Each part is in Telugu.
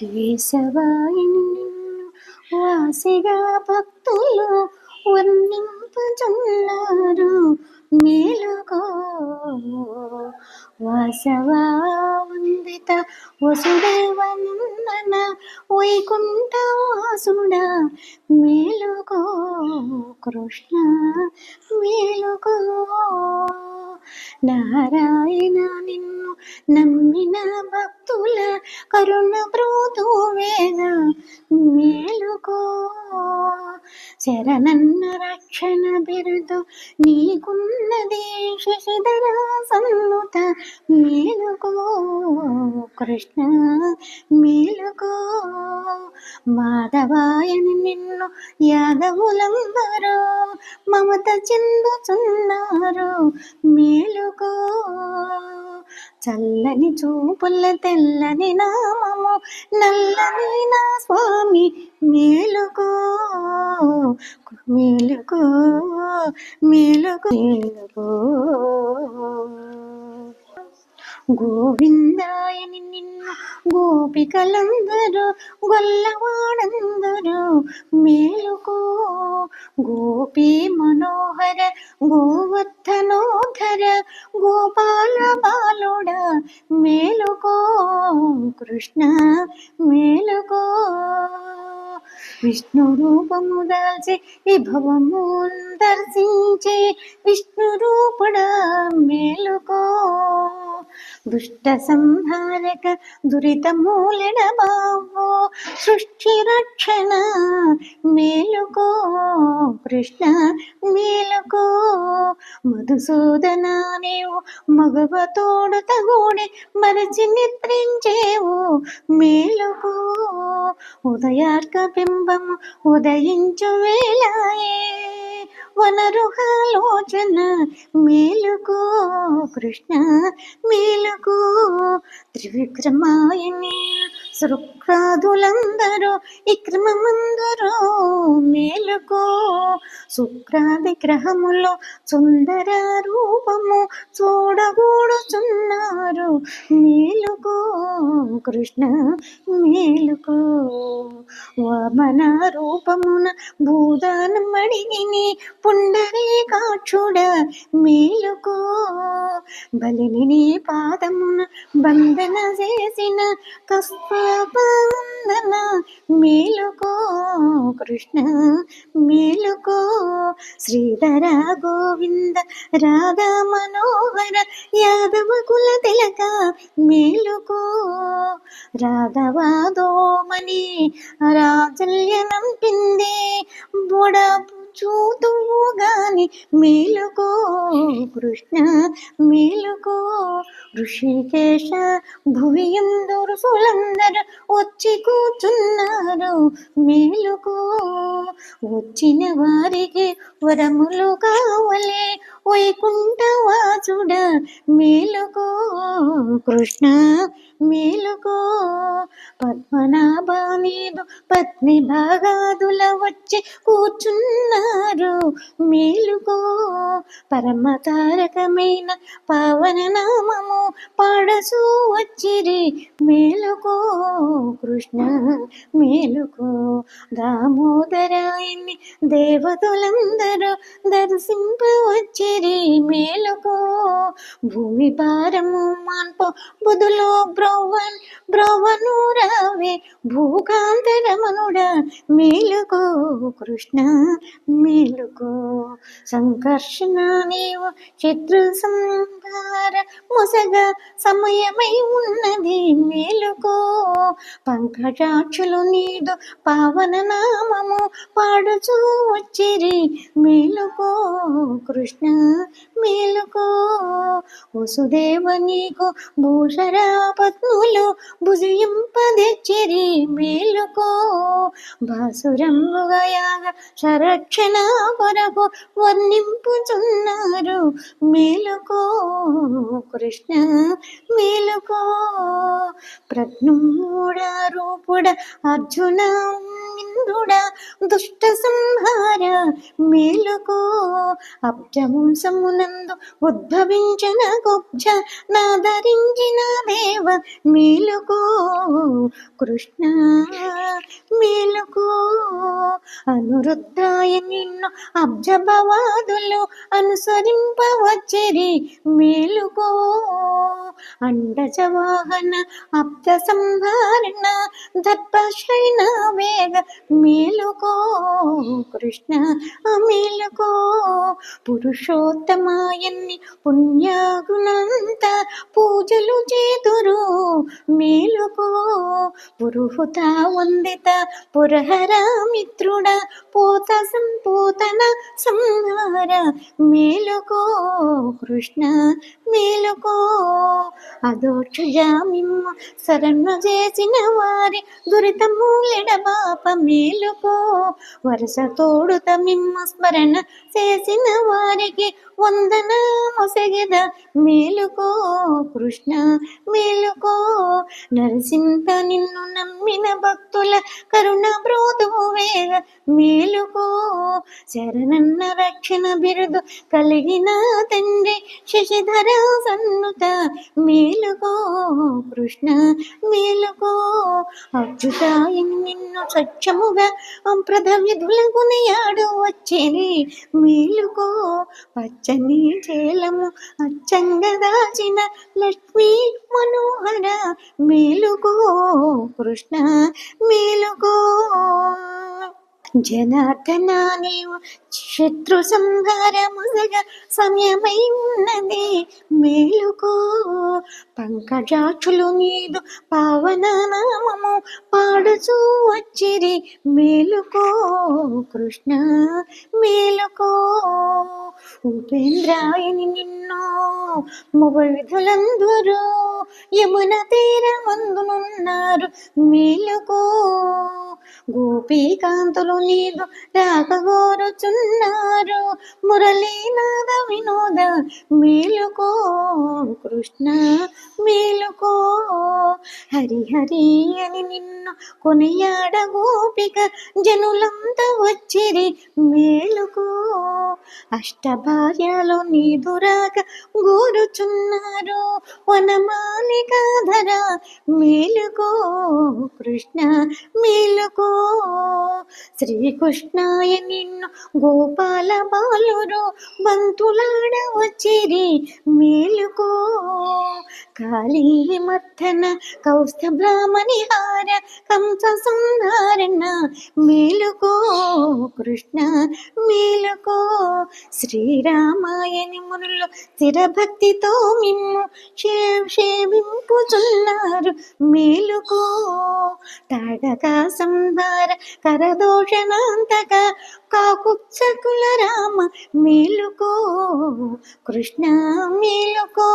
కేశవాయిని వాసిగా భక్తులు వర్ణింపుచున్నారు మేలుకో వాసవా వందిత వసుదేవనందన వైకుంఠ వాసుడ మేలుకో కృష్ణ మేలుకో నారాయణ నిన్ను నమ్మిన భక్తుల కరుణ బ్రోతు వేద మేలుకో శరణన్న రక్షణ బిరుదు నీకున్నది శశిధర సన్నుత మేలుకో కృష్ణ మేలుకో మాధవాయని నిన్ను యాదవులందరూ మమత చెందుతున్నారు మేలుకో చల్లని చూపుల తెల్లని నామము నల్లని నా స్వామి మేలుకో మేలుకో మేలుకో మేలుకో. గోవిందాయని నిన్ను గోపికలందరూ గొల్లవాడందరూ మేలుకో. గోపీ మనోహర ధనోధర గోపాల బాలుడ మేలుకో కృష్ణ మేలుకో. విష్ణు రూపము దాల్చి విభవము దర్శించే విష్ణు రూపుడా దుష్ట సంహారక దురిత మూలన బావో సృష్టి రక్షణ మేలుకో కృష్ణ మేలుకో. మధుసూదన నీవు మగవ తోడు తగోడి మరచి నిద్రించేవు మేలుకో. ఉదయార్క బింబము ఉదయించు వేళయే. వనరుహలోచన మేలుకో కృష్ణ మేలుకో త్రివిక్రమాయని శుక్రాదులందరూ విక్రమమందరూ మేలుకో. శుక్రాది గ్రహములో సుందర రూపము చూడగూడుచున్నారు. మేలుకో కృష్ణ మేలుకో. వామన రూపమున భూదానం అడిగిని పుండరీకాక్షుడ మేలుకో. బలిని పాదమున బంధన చేసిన కస్పాబంధన మేలుకో కృష్ణ మేలుకో శ్రీధర గోవింద రాధా మనోహర యాదవ కుల తిలక మేలుకో. రాధవాదోమని రాజల్యనం పిందే బొడపు చూతు స్వామి మేలుకో కృష్ణ మేలుకో ఋషికేశ. భువి ఎందరు సులందరు వచ్చి కూర్చున్నారు. మేలుకో వచ్చిన వారికి వరములు కావలే. వైకుంఠవాసుడ మేలుకో కృష్ణ మేలుకో. పద్మనాభ నీదు పత్ని భాగాదుల వచ్చి కూర్చున్నారు. మేలుకో పరమ తారకమైన పావన నామము పాడసు వచ్చిరి. మేలుకో కృష్ణ మేలుకో దామోదరాయని దేవతలందరూ దర్శింపవచ్చిరి మేలుకో భూమి భారము మాన్పో బుధులో బ్రోవన్ బ్రోవను రావే. భూకాంతరమనుడ మేలుకో కృష్ణ మేలుకో. సంకర్షణ నీవు శత్రు సంహార ముసగ సమయమై ఉన్నది మేలుకో. పంకజాక్షులు నీదు పావన నామము పాడుచూ వచ్చిరి మేలుకో. కృష్ణ మేలుకో. వసుదేవ నీకు భూషరా పత్నులు భుజింపదెచ్చిరి మేలుకో. బాసురంబుగయాగ సంరక్షణ కొరకు వర్ణింపుచున్నారు మేలుకో. కృష్ణ మేలుకో. ప్రజ్ఞూడ రూపుడ అర్జున ఇంద్రుడ దుష్ట సంహార మేలుకో. అబ్జవంశమునందు ఉద్భవించిన గుబ్జ నాదరించిన దేవ మేలుకో. కృష్ణ మేలుకు. అనురుద్ధాయ నిన్ను అబ్జభవాదులు అనుసరింపవచ్చరి మేలుకో. అండజవాహన అబ్ద సంహారణ దర్భశైన వేగ మేలుకో. కృష్ణ మేలుకో పురుషోత్తమాయన్ని పుణ్యాగుణంత పూజలు చేతురు మేలుకో. పురుహుత పండిత పురహర మిత్రుడ పోత సంపూతన సంహార. మేలుకో కృష్ణ మేలుకో అదోక్షజామిమ్మ శరణు చేసిన వారి దురితమూలెడబాప మేలుకో. వరుస తోడుత మిమ్మ స్మరణ చేసిన వారికి వందన మొసగిద. మేలుకో కృష్ణ మేలుకో నరసింత నిన్ను నమ్మిన భక్తుల కరుణ బ్రోధు వేగ మేలుకో శరణన్న రక్షణ బిరుదు కలిగిన తండ్రి శశిధర సన్నుత మేలుకో కృష్ణ మేలుకో అచ్యుతాయి నిన్ను సత్యముగా అంప్రద విధుల గునియాడు వచ్చేది మేలుకో పచ్చని చేలము అచ్చంగా దాచిన లక్ష్మీ మనోహర మేలుకో కృష్ణ మేలుకో. జనార్దన నీవు శత్రు సంహారముగ సమయమై ఉన్నది మేలుకో. పంకజాక్షులు నీదు పావన నామము పాడుచూ వచ్చిరి. మేలుకో. కృష్ణ మేలుకో. ఉపేంద్రాయని నిన్ను మొగవిధులందరూ యమున తీరమందునున్నారు. మేలుకో. గోపీకాంతులు నీదు రాకగోరుచున్నారు. మురళీనాద వినోద మేలుకో కృష్ణ హరి హరి అని నిన్ను కొనియాడ గోపిక జనులంతా వచ్చిరి మేలుకో. అష్టభార్యలో నీ దురాక గోరుచున్నారు వనమాలికాధర మేలుకో. కృష్ణ మేలుకో. శ్రీకృష్ణాయ నిన్ను గోపాల బాలురు బంతులాడ వచ్చిరి మేలుకో. కాళీ మర్థన కౌ బ్రాహ్మణి హార కంస సంహారణ మేలుకో కృష్ణ మేలుకో శ్రీరామాయని మునులు స్థిరభక్తితో మిమ్ము శే- మేలుకో తాడక సంహార కరదోషణాంతక కాకుత్సకుల రామ. మేలుకో కృష్ణ మేలుకో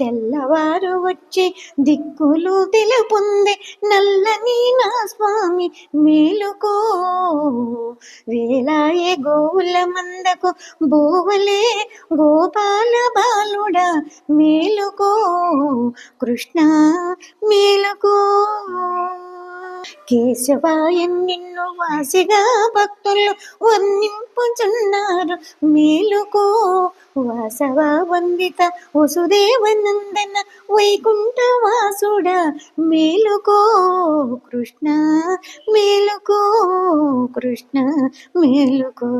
తెల్లవారు వచ్చి దిక్కులు తెలుపుంది నల్లని నా స్వామి మేలుకో. వేలాయే గోవుల మందకు బోవలే గోపాల బాలుడా మేలుకో. కృష్ణ మేలుకో. కేశవాయ నిన్ను వాసిగా భక్తులు వర్ణింపుచున్నారు. మేలుకో వాసవ వందిత వసుదేవనందన వైకుంఠ వాసుడ మేలుకో కృష్ణ మేలుకో కృష్ణ మేలుకో.